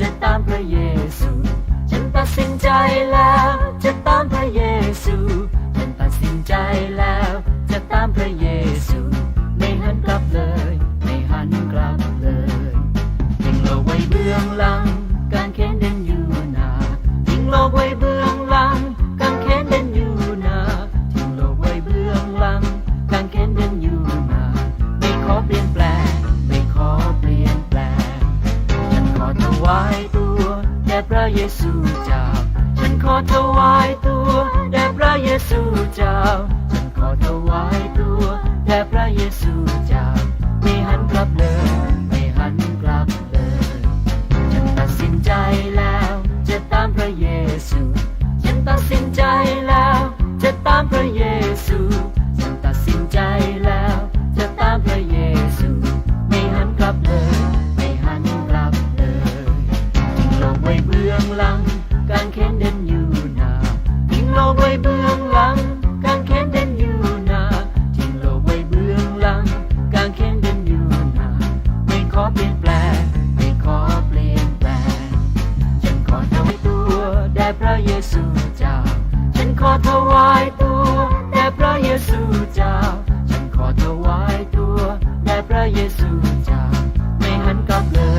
จะตามพระเยซู ฉันตัดสินใจแล้ว จะตามพระเยซู ฉันตัดสินใจแล้ว ด่พระเยซูเจ้า ฉันขอถวายตัว ซูเจ้า ฉันขอถวายตัวแด่พระเยซูเจ้า ฉันขอถวายตัวแด่พระเยซูเจ้า ไม่หันกลับเลย